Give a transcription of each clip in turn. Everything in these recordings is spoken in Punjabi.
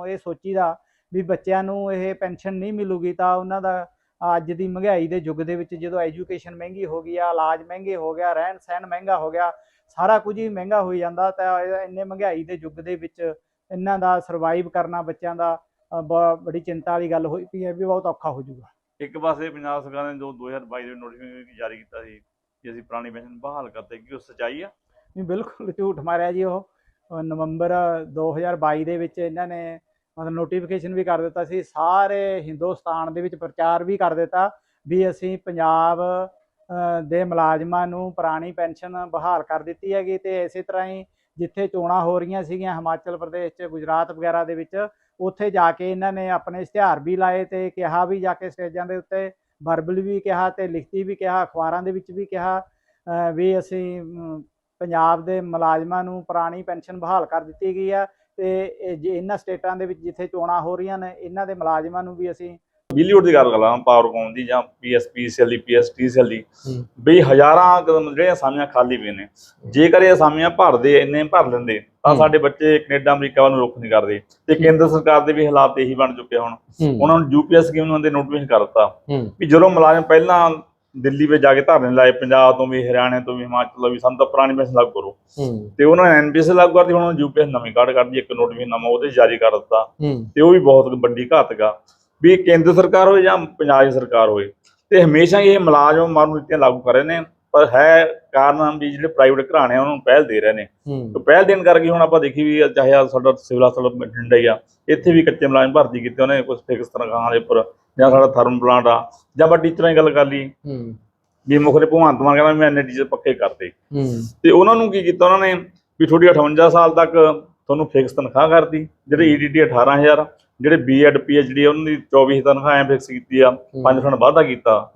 ਜਦੋਂ ਇਹ ਸੋਚੀਦਾ ਵੀ ਬੱਚਿਆਂ ਨੂੰ ਇਹ ਪੈਨਸ਼ਨ ਨਹੀਂ ਮਿਲੂਗੀ ਤਾਂ ਉਹਨਾਂ ਦਾ ਅੱਜ ਦੀ ਮਹਿੰਗਾਈ ਦੇ ਯੁੱਗ ਦੇ ਵਿੱਚ ਜਦੋਂ ਐਜੂਕੇਸ਼ਨ ਮਹਿੰਗੀ ਹੋ ਗਈ ਆ ਇਲਾਜ ਮਹਿੰਗੇ ਹੋ ਗਿਆ ਰਹਿਣ ਸਹਿਣ ਮਹਿੰਗਾ ਹੋ ਗਿਆ ਸਾਰਾ ਕੁਝ ਹੀ ਮਹਿੰਗਾ ਹੋਈ ਜਾਂਦਾ ਤਾਂ ਇੰਨੇ ਮਹਿੰਗਾਈ ਦੇ ਯੁੱਗ ਦੇ ਵਿੱਚ ਇਹਨਾਂ ਦਾ ਸਰਵਾਈਵ ਕਰਨਾ ਬੱਚਿਆਂ ਦਾ ਬੜੀ ਚਿੰਤਾ ਵਾਲੀ ਗੱਲ ਹੋਈ ਪਈ ਹੈ ਵੀ ਬਹੁਤ ਔਖਾ ਹੋ ਜਾਊਗਾ। ਇੱਕ ਪਾਸੇ ਪੰਜਾਬ ਸਰਕਾਰ ਨੇ ਜੋ 2022 ਦੇ ਨੋਟੀਫਿਕੇਸ਼ਨ ਜਾਰੀ ਕੀਤਾ ਸੀ ਕਿ ਅਸੀਂ ਪੁਰਾਣੀ ਪੈਨਸ਼ਨ ਬਹਾਲ ਕਰਤੇ ਕਿ ਉਹ ਸਚਾਈ ਆ? ਨਹੀਂ ਬਿਲਕੁਲ ਝੂਠ ਮਾਰਿਆ ਜੀ ਉਹ। ਨਵੰਬਰ 2022 ਦੇ ਵਿੱਚ ਇਹਨਾਂ ਨੇ ਮਤਲਬ ਨੋਟੀਫਿਕੇਸ਼ਨ ਵੀ ਕਰ ਦਿੱਤਾ ਸੀ, ਸਾਰੇ ਹਿੰਦੁਸਤਾਨ ਦੇ ਵਿੱਚ ਪ੍ਰਚਾਰ ਵੀ ਕਰ ਦਿੱਤਾ ਵੀ ਅਸੀਂ ਪੰਜਾਬ ਦੇ ਮੁਲਾਜ਼ਮਾਂ ਨੂੰ ਪੁਰਾਣੀ ਪੈਨਸ਼ਨ ਬਹਾਲ ਕਰ ਦਿੱਤੀ ਹੈਗੀ ਤੇ ਇਸੇ ਤਰ੍ਹਾਂ ਹੀ ਜਿੱਥੇ ਚੋਣਾਂ ਹੋ ਰਹੀਆਂ ਸੀਗੀਆਂ ਹਿਮਾਚਲ ਪ੍ਰਦੇਸ਼ 'ਚ, ਗੁਜਰਾਤ ਵਗੈਰਾ ਦੇ ਵਿੱਚ, ਉੱਥੇ ਜਾ ਕੇ ਇਹਨਾਂ ਨੇ ਆਪਣੇ ਇਸ਼ਤਿਹਾਰ ਵੀ ਲਾਏ ਤੇ ਕਿਹਾ ਵੀ ਜਾ ਕੇ ਸਟੇਜਾਂ ਦੇ ਉੱਤੇ ਵਰਬਲ ਵੀ ਕਿਹਾ ਤੇ ਲਿਖਤੀ ਵੀ ਕਿਹਾ, ਅਖਬਾਰਾਂ ਦੇ ਵਿੱਚ ਵੀ ਕਿਹਾ ਵੀ ਅਸੀਂ ਪੰਜਾਬ ਦੇ ਮੁਲਾਜ਼ਮਾਂ ਨੂੰ ਪੁਰਾਣੀ ਪੈਨਸ਼ਨ ਬਹਾਲ ਕਰ ਦਿੱਤੀ ਗਈ ਆ। ਤੇ ਇਹ ਜੇ ਇਹਨਾਂ ਸਟੇਟਾਂ ਦੇ ਵਿੱਚ ਜਿੱਥੇ ਚੋਣਾਂ ਹੋ ਰਹੀਆਂ ਨੇ ਇਹਨਾਂ ਦੇ ਮੁਲਾਜ਼ਮਾਂ ਨੂੰ ਵੀ ਅਸੀਂ ਬਿਜਲੀ ਬੋਰਡ ਦੀ ਗੱਲ ਕਰਾਂ ਪਾਵਰਕੌਮ ਦੀ ਜਾਂ ਪੀਐਸਪੀਸੀਐਲ ਦੀ ਪੀਐਸਟੀਸੀਐਲ ਦੀ ਬਈ ਹਜ਼ਾਰਾਂ ਕਦਮ ਜਿਹੜੀਆਂ ਅਸਾਮੀਆਂ ਖਾਲੀ ਪਈਆਂ ਨੇ। ਜੇਕਰ ਇਹ ਅਸਾਮੀਆਂ ਭਰਦੇ ਇੰਨੇ ਭਰ ਲੈਂਦੇ ਤਾਂ। ਸਾਡੇ ਬੱਚੇ ਕੈਨੇਡਾ ਅਮਰੀਕਾ ਵੱਲ ਨੂੰ ਰੁਖ ਨਹੀਂ ਕਰਦੇ। ਤੇ ਕੇਂਦਰ ਸਰਕਾਰ ਦੇ ਵੀ ਹਾਲਾਤ ਇਹੀ ਬਣ ਚੁੱਕੇ ਹੁਣ। ਉਹਨਾਂ ਨੂੰ ਯੂਪੀਐਸ ਸਕੀਮ ਨੂੰ ਦੇ ਨੋਟੀਫਿਕੇਸ਼ਨ ਕਰ ਦਿੱਤਾ। ਵੀ ਜਦੋਂ ਮੁਲਾਜ਼ਮ ਪਹਿਲਾਂ ਦਿੱਲੀ ਵਿੱਚ ਜਾ ਕੇ ਧਰਨੇ ਲਾਏ ਪੰਜਾਬ ਤੋਂ ਵੀ ਹਰਿਆਣੇ ਤੋਂ ਵੀ ਹਿਮਾਚਲ ਤੋਂ ਵੀ ਸਾਨੂੰ ਤਾਂ ਪੁਰਾਣੀ ਪੈਨਸ਼ਨ ਲਾਗੂ ਕਰੋ। ਤੇ ਉਹਨਾਂ ਨੇ ਐਨਪੀਐਸ ਲਾਗੂ ਕਰਦੀ ਹੁਣ ਯੂਪੀਐਸ ਨਵੀਂ ਕਾਢ ਕਰਦੀ ਇੱਕ ਨੋਟੀਫਿਕੇਸ਼ਨ ਨਵਾਂ ਉਹਦੇ ਜਾਰੀ ਕਰ ਦਿੱਤਾ। ਤੇ ਉਹ ਵੀ ਬਹੁਤ ਵੱਡੀ ਘਾਤਕ ਆ। ਵੀ ਕੇਂਦਰ ਸਰਕਾਰ ਹੋਵੇ ਜਾਂ ਪੰਜਾਬ ਦੀ ਸਰਕਾਰ ਹੋਵੇ ਤੇ ਹਮੇਸ਼ਾ ਇਹ ਮੁਲਾਜ਼ਮ ਮਾਰੂ ਨੀਤੀਆਂ ਲਾਗੂ ਕਰ ਰਹੇ ਨੇ ਪਰ ਹੈ ਕਾਰਨ ਵੀ ਜਿਹੜੇ ਪ੍ਰਾਈਵੇਟ ਘਰਾਣੇ ਉਹਨਾਂ ਨੂੰ ਪਹਿਲ ਦੇ ਰਹੇ ਨੇ। ਤੇ ਪਹਿਲ ਦੇਣ ਕਰਕੇ ਹੁਣ ਆਪਾਂ ਦੇਖੀ ਵੀ ਚਾਹੇ ਸਾਡਾ ਸਿਵਲ ਹਸਪਤਾਲ ਬਠਿੰਡਾ ਹੀ ਆ ਇੱਥੇ ਵੀ ਕੱਚੇ ਮੁਲਾਜ਼ਮ ਭਰਤੀ ਕੀਤੇ ਉਹਨੇ ਕੁਝ ਫਿਕਸ ਤਨਖਾਹਾਂ ਦੇ ਉੱਪਰ ਜਾਂ ਸਾਡਾ ਥਰਮ ਪਲਾਂਟ ਆ ਜਾਂ ਆਪਾਂ ਟੀਚਰਾਂ ਦੀ ਗੱਲ ਕਰ ਲਈ ਹੂੰ। ਵੀ ਮੁੱਖ ਨੇ ਭਗਵੰਤ ਮਾਨ ਕਹਿੰਦਾ ਮੈਂ ਇੰਨੇ ਟੀਚਰ ਪੱਕੇ ਕਰਤੇ। ਹੂੰ। ਤੇ ਉਹਨਾਂ ਨੂੰ ਕੀ ਕੀਤਾ ਉਹਨਾਂ ਨੇ ਵੀ ਤੁਹਾਡੀ 58 ਸਾਲ ਤੱਕ ਤੁਹਾਨੂੰ ਫਿਕਸ ਤਨਖਾਹ ਕਰਤੀ ਜਿਹੜੇ ਈਡੀਟੀ 18000 ਜਿਹੜੇ ਬੀਐਡ ਪੀਐਚਡੀ ਉਹਨਾਂ ਦੀ 24 ਤਨਖਾਹ ਐ ਫਿਕਸ ਕੀਤੀ ਆ 5% ਵਾਧਾ ਕੀਤਾ।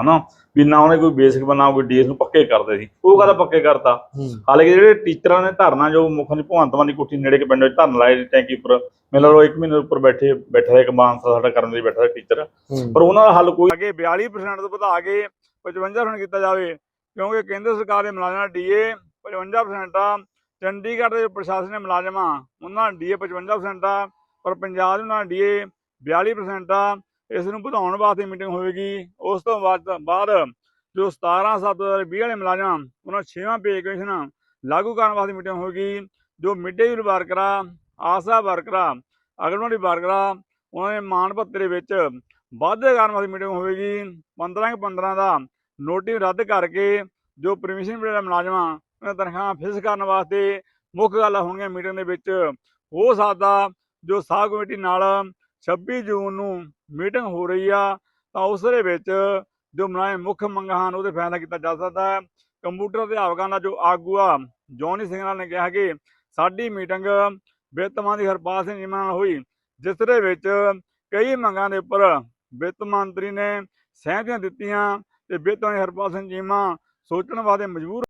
ਹਨਾ? ਵੀ ਨਾ ਉਹਨੇ ਕੋਈ ਬੇਸਿਕ ਬਣਾ ਕੋਈ ਡੀਐਸ ਨੂੰ ਪੱਕੇ ਕਰਦੇ ਸੀ। ਉਹ ਕਹਦਾ ਪੱਕੇ ਕਰਤਾ? ਹਾਲਾਂਕਿ ਜਿਹੜੇ ਟੀਚਰਾਂ ਨੇ ਧਰਨਾ ਜੋ ਮੁੱਖ ਨੇ ਭਗਵੰਤ ਮਾਨ ਦੀ ਕੋਠੀ ਨੇੜੇ ਕੇ ਪਿੰਡ ਵਿੱਚ ਧਰਨਾ ਲਾਇਆ ਟੈਂਕੀ ਉੱਪਰ ਮੈਨੂੰ ਲੱਗਦਾ ਉਹ ਇੱਕ ਮਹੀਨੇ ਉੱਪਰ ਬੈਠੇ ਬੈਠਾ ਰਿਹਾ ਇੱਕ ਮਾਨਸਾ ਸਾਡਾ ਕਰਨ ਲਈ ਬੈਠਾ ਰਿਹਾ ਟੀਚਰ ਪਰ ਉਹਨਾਂ ਦਾ ਹੱਲ ਕੋਈ ਅੱਗੇ 42% ਤੋਂ ਵਧਾ ਕੇ 55% ਕੀਤਾ ਜਾਵੇ ਕਿਉਂਕਿ ਕੇਂਦਰ ਸਰਕਾਰ ਦੇ ਮੁਲਾਜ਼ਮਾਂ ਦਾ ਡੀਏ 55% ਆ ਚੰਡੀਗੜ੍ਹ ਦੇ ਪ੍ਰਸ਼ਾਸਨ ਦੇ ਮੁਲਾਜ਼ਮਾਂ ਉਹਨਾਂ ਦਾ ਡੀਏ 55% ਆ ਪਰ ਪੰਜਾਬ ਦੇ ਉਹਨਾਂ ਦਾ ਡੀਏ 42% ਆ ਇਸ ਨੂੰ ਵਧਾਉਣ ਵਾਸਤੇ ਮੀਟਿੰਗ ਹੋਵੇਗੀ। ਉਸ ਤੋਂ ਬਾਅਦ ਜੋ 17 7 20 ਵਾਲੇ ਮੁਲਾਜ਼ਮ ਉਹਨਾਂ 6ਵਾਂ ਪੇ ਕਮਿਸ਼ਨ ਲਾਗੂ ਕਰਨ ਵਾਸਤੇ ਮੀਟਿੰਗ ਹੋਵੇਗੀ। ਜੋ ਮਿਡ ਮੀਲ ਵਰਕਰਾਂ ਆਸਾ ਵਰਕਰਾਂ ਅਗਨਵਾੜੀ ਵਰਕਰਾਂ ਉਹਨਾਂ ਦੇ ਮਾਣ ਭੱਤੇ ਦੇ ਵਿੱਚ ਵਾਧੇ ਕਰਨ ਵਾਲੀ ਮੀਟਿੰਗ ਹੋਵੇਗੀ। 15 ਕੁ 15 ਦਾ ਨੋਟਿਸ ਰੱਦ ਕਰਕੇ ਜੋ ਪਰਮਿਸ਼ਨ ਪੀਰੀਅਡ ਮੁਲਾਜ਼ਮਾਂ, ਉਹਨਾਂ ਤਨਖਾਹਾਂ ਫਿਕਸ ਕਰਨ ਵਾਸਤੇ ਮੁੱਖ ਗੱਲ ਹੋਣਗੀਆਂ ਮੀਟਿੰਗ ਦੇ ਵਿੱਚ। ਹੋ ਸਕਦਾ ਜੋ ਸਾਹ ਕਮੇਟੀ ਨਾਲ 26 ਜੂਨ ਨੂੰ ਮੀਟਿੰਗ ਹੋ ਰਹੀ ਆ, ਤਾਂ ਉਸ ਦੇ ਵਿੱਚ ਜੋ ਮੁਲਾਜ਼ਮ ਮੁੱਖ ਮੰਗਾਂ ਹਨ, ਉਹਦੇ ਫੈਸਲਾ ਕੀਤਾ ਜਾ ਸਕਦਾ ਹੈ। ਕੰਪਿਊਟਰ ਅਧਿਆਪਕਾਂ ਦਾ ਜੋ ਆਗੂ ਆ ਜੌਨੀ ਸਿੰਘ ਨਾਲ ਨੇ ਕਿਹਾ ਕਿ ਸਾਡੀ ਮੀਟਿੰਗ ਵਿੱਤ ਮੰਤਰੀ ਹਰਪਾਲ ਸਿੰਘ ਚੀਮਾ ਨਾਲ ਹੋਈ, ਜਿਸ ਦੇ ਵਿੱਚ ਕਈ ਮੰਗਾਂ ਦੇ ਉੱਪਰ ਵਿੱਤ ਮੰਤਰੀ ਨੇ ਸਹਿਮਤੀਆਂ ਦਿੱਤੀਆਂ ਤੇ ਵਿੱਤ ਮੰਤਰੀ ਹਰਪਾਲ ਸਿੰਘ ਚੀਮਾ ਸੋਚਣ ਵਾਸਤੇ ਮਜਬੂਰ